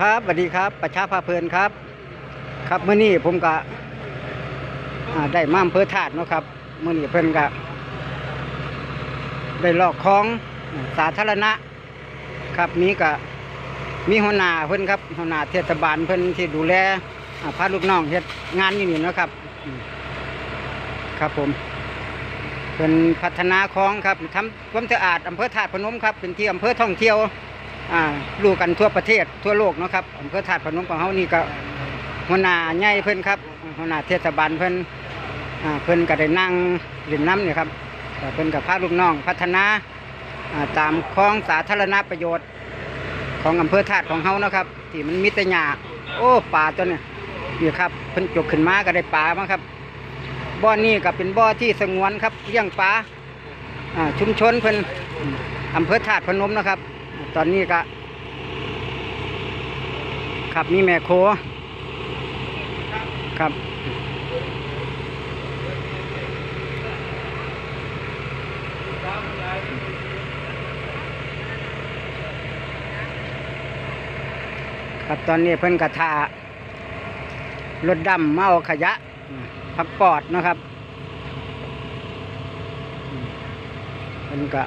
ครับสวัสดีครับ ประชาภาเพลินครับ ครับเมื่อนี้ผมก็ได้มาอำเภอถาดเนาะครับเมื่อนี้เพิ่นก็ได้ลอกคลองสาธารณะ ครับนี้ก็มีหัวหน้าเพิ่นครับหัวหน้าเทศบาลเพิ่นที่ดูแลพาลูกน้องเฮ็ดงานอยู่นี่นะครับ ครับผมเป็นพัฒนาคลองครับทำความสะอาดอำเภอถาดพนมครับเป็นที่อำเภอท่องเที่ยว รู้กันทั่วประเทศทั่วโลกนะครับอำเภอถาดพนมของเฮานี่ก็หัวหน้าใหญ่เพิ่นครับหัวหน้าเทศบาลเพิ่นอ่าเพิ่นก็ได้นั่งเล่นน้ำเนี่ยครับเพิ่นกับพาลูกน้องพัฒนาตามคลองสาธารณประโยชน์ของอำเภอถาดของเฮานะครับ ที่มันมีแต่หญ้าโอ้ปลาตัวเนี่ยนี่ครับเพิ่นจกขึ้นมาก็ได้ปลามาครับ บ่อนี้ก็เป็นบ่อที่สงวนครับเลี้ยงปลาอ่าชุมชนเพิ่นอืมอำเภอถาดพนมนะครับ อนนี้ก็ครับมีแม่โคครับครับตอนนี้เพิ่นกระทารถดำเอาขยะพักปอดนะครับเพิ่นก็